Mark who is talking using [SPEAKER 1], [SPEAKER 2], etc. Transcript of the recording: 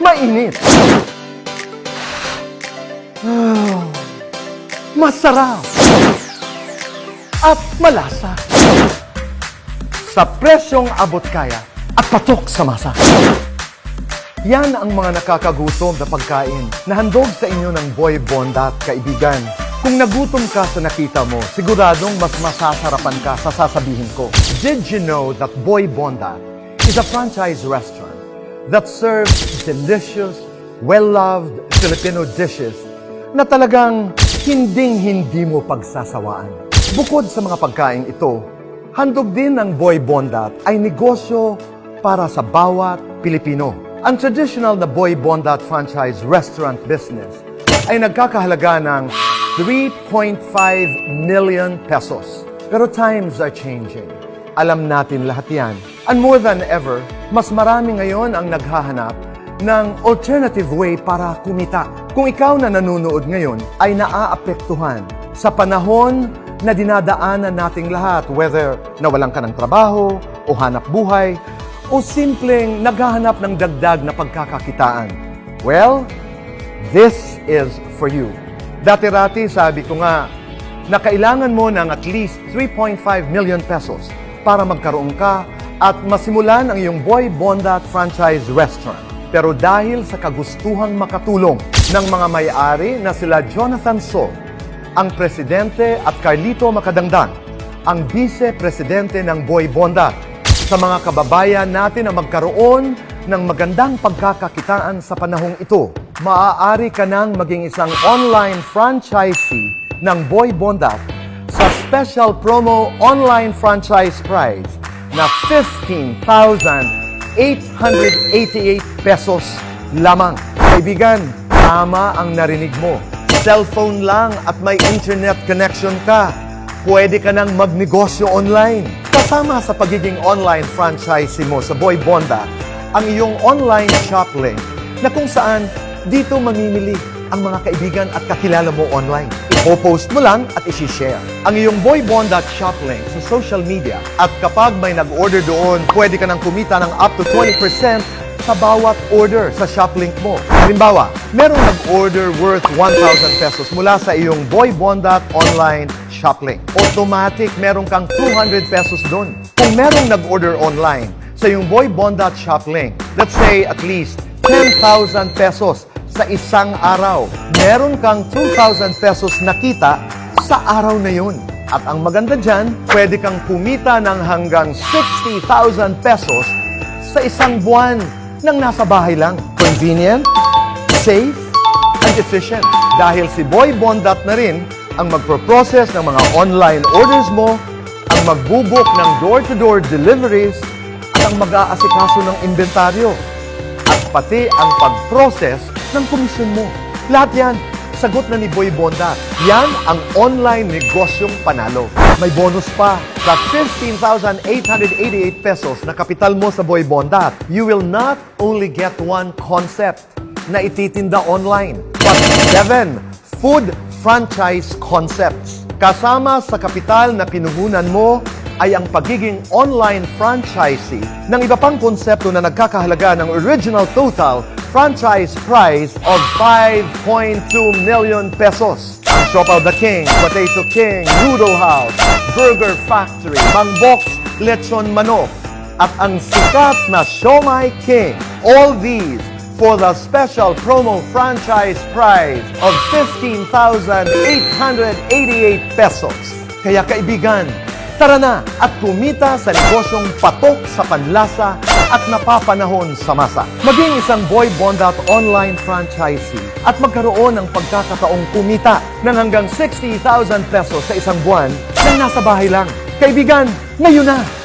[SPEAKER 1] mainit. Ah, Masarap. At malasa. Sa presyong abot kaya at patok sa masa. Yan ang mga nakakagutom na pagkain na handog sa inyo ng Boy Bondat, kaibigan. Kung nagutom ka sa nakita mo, siguradong mas masasarapan ka sa sasabihin ko. Did you know that Boy Bondat is a franchise restaurant that serves delicious, well-loved Filipino dishes na talagang hinding-hindi mo pagsasawaan. Bukod sa mga pagkain ito, handog din ng Boy Bondat ay negosyo para sa bawat Pilipino. Ang traditional na Boy Bondat franchise restaurant business ay nagkakahalaga ng 3.5 million pesos. Pero times are changing. Alam natin lahat yan. And more than ever, mas marami ngayon ang naghahanap ng alternative way para kumita. Kung ikaw na nanonood ngayon ay naaapektuhan sa panahon na dinadaanan nating lahat, whether nawalan ka ng trabaho o hanap buhay, o simpleng naghahanap ng dagdag na pagkakakitaan. Well, this is for you. Dati-rati sabi ko nga na kailangan mo ng at least 3.5 million pesos para magkaroon ka at masimulan ang iyong Boy Bondat franchise restaurant. Pero dahil sa kagustuhang makatulong ng mga may-ari na sila Jonathan So, ang presidente at Carlito Makadangdang, ang vice-presidente ng Boy Bondat, sa mga kababayan natin na magkaroon ng magandang pagkakakitaan sa panahong ito. Maaari ka nang maging isang online franchisee ng Boy Bondat sa special promo online franchise price na 15,888 pesos lamang. Kaibigan, tama ang narinig mo. Cellphone lang at may internet connection ka. Pwede ka nang magnegosyo online. Kasama sa pagiging online franchisee mo sa Boy Bonda, ang iyong online shop link na kung saan dito mamimili ang mga kaibigan at kakilala mo online. Ipo-post mo lang at isi-share. Ang iyong Boy Bonda shop link sa social media at kapag may nag-order doon, pwede ka nang kumita ng up to 20% sa bawat order sa shop link mo. Halimbawa, merong nag-order worth 1,000 pesos mula sa iyong Boy Bondat online shop link. Automatic, meron kang 200 pesos doon. Kung merong nag-order online sa iyong Boy Bondat shop link, let's say at least 10,000 pesos sa isang araw, meron kang 2,000 pesos na kita sa araw na yun. At ang maganda dyan, pwede kang kumita ng hanggang 60,000 pesos sa isang buwan nang nasa bahay lang. Convenient, safe, and efficient. Dahil si Boy Bondat na rin ang magpo-process ng mga online orders mo, ang magbubuk ng door-to-door deliveries, at ang mag-aasikaso ng inventaryo, at pati ang pag-process ng komisyon mo. Lahat yan, sagot na ni Boy Bondat. Yan ang online negosyong panalo. May bonus pa. Sa 15,888 pesos na kapital mo sa Boy Bondat, you will not only get one concept na ititinda online, but seven food franchise concepts. Kasama sa kapital na pinuhunan mo ay ang pagiging online franchisee ng iba pang konsepto na nagkakahalaga ng original total franchise price of 5.2 million pesos. Ang Shop of the King, Potato King, Noodle House, Burger Factory, Mang Box, Lechon Manok, at ang sikat na Siomai King. All these for the special promo franchise price of 15,888 pesos. Kaya kaibigan, tara na at kumita sa negosyong patok sa panlasa at napapanahon sa masa. Maging isang Boy Bondat online franchisee at magkaroon ng pagkakataong kumita ng hanggang 60,000 pesos sa isang buwan nang nasa bahay lang. Kaibigan, ngayon na!